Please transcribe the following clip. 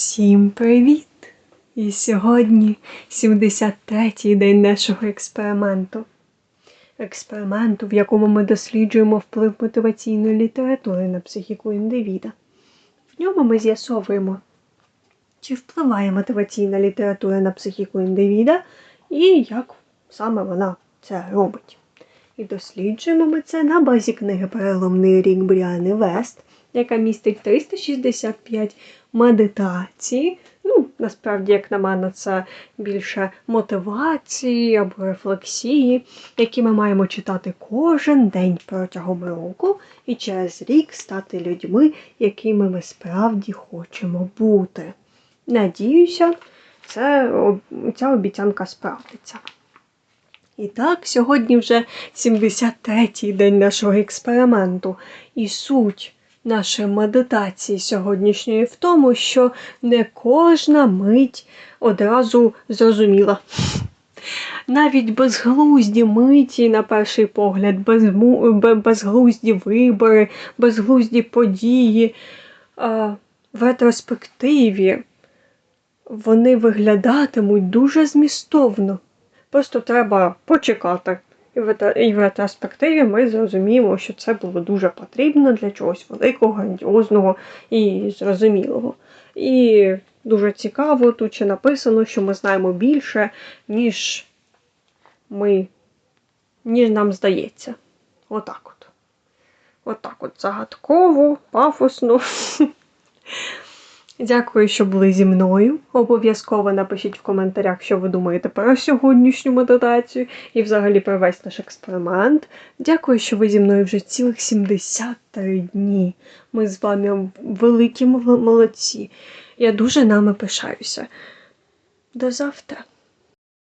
Всім привіт! І сьогодні 73-й день нашого експерименту. Експерименту, в якому ми досліджуємо вплив мотиваційної літератури на психіку індивіда. В ньому ми з'ясовуємо, чи впливає мотиваційна література на психіку індивіда і як саме вона це робить. І досліджуємо ми це на базі книги Переломний рік Бріани Вест, яка містить 365 медитацій. Ну, насправді, як на мене, це більше мотивації або рефлексії, які ми маємо читати кожен день протягом року і через рік стати людьми, якими ми справді хочемо бути. Надіюся, це, ця обіцянка справдиться. І так, сьогодні вже 73-й день нашого експерименту. І суть нашої медитації сьогоднішньої в тому, що не кожна мить одразу зрозуміла. Навіть безглузді миті, на перший погляд, безглузді вибори, безглузді події в ретроспективі вони виглядатимуть дуже змістовно. Просто треба почекати. І в, і в ретроспективі ми зрозуміємо, що це було дуже потрібно для чогось великого, грандіозного і зрозумілого. І дуже цікаво, тут ще написано, що ми знаємо більше, ніж ми, ніж нам здається. Отак от. Отак от загадково, пафосно. Дякую, що були зі мною. Обов'язково напишіть в коментарях, що ви думаєте про сьогоднішню медитацію і взагалі про весь наш експеримент. Дякую, що ви зі мною вже цілих 73 дні. Ми з вами великі молодці. Я дуже нами пишаюся. До завтра.